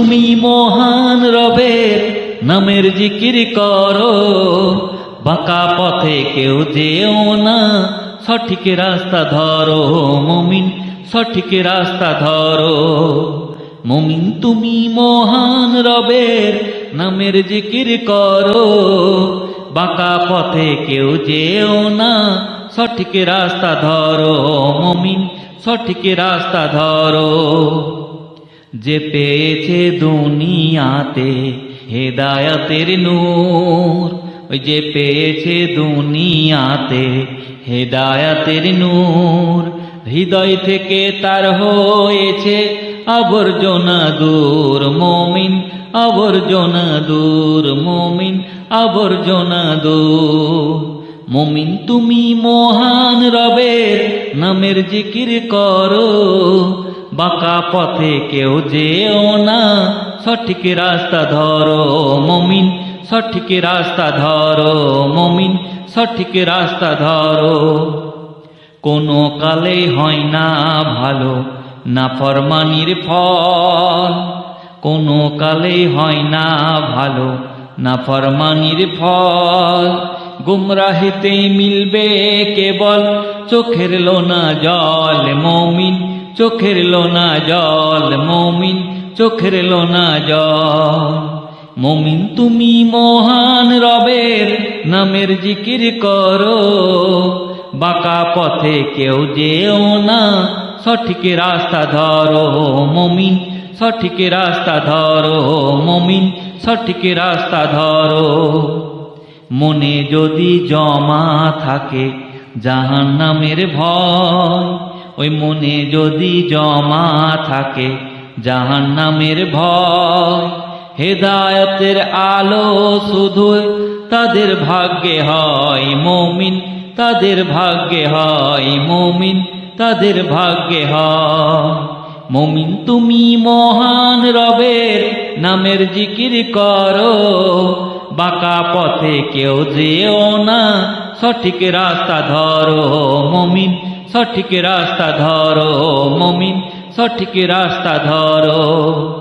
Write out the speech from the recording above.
তুমি মহান রবের নামের জিকির করো। বাঁকা পথে কেউ যেও না, সঠিক রাস্তা ধরো মমিন, সঠিক রাস্তা ধরো। মমিন, তুমি মহান রবের নামের জিকির করো। বাঁকা পথে কেউ যেও না, সঠিক রাস্তা ধরো মমিন, সঠিক রাস্তা ধরো। যে পেয়েছে দুনিয়াতে হেদায়াতের নূর, ওই যে পেয়েছে দুনিয়াতে হেদায়াতের নূর, হৃদয় থেকে তার হয়েছে আবর্জনা দূর, মমিন আবর্জনা দূর, মমিন আবর্জনা দূর। মমিন তুমি মহান রবের নামের জিকির করো বাঁকা পথে কেউ যেও না। সঠিক রাস্তা ধরো মমিন, সঠিক রাস্তা ধরো মমিন, সঠিক রাস্তা ধরো। কোনো কালে হয় না ভালো, না ফরমানির ফল। কোনো কালে হয় না ভালো, না ফরমানির ফল। গুমরাহিতে মিলবে কেবল চোখের লোনা জল মমিন চোখের লোনা জল, মমিন, চোখের লোনা জল। মমিন, তুমি মহান রবের নামের জিকির করো। বাঁকা পথে কেউ যেও না, সঠিক রাস্তা ধরো। মমিন, সঠিক রাস্তা ধরো। মমিন, সঠিক রাস্তা ধরো। মনে যদি জমা থাকে জাহান নামের ভয় ওই মনে যদি জমা থাকে জাহান নামের ভয়, হেদায়তের আলো শুধু তাদের ভাগ্যে হয় মমিন, তাদের ভাগ্যে হয় মমিন, তাদের ভাগ্যে হয়। মমিন তুমি মহান রবের নামের জিকির করো, বাঁকা পথে কেউ যেও না, সঠিক রাস্তা ধরো মমিন। সঠিক রাস্তা ধরো মমিন। সঠিক রাস্তা ধরো।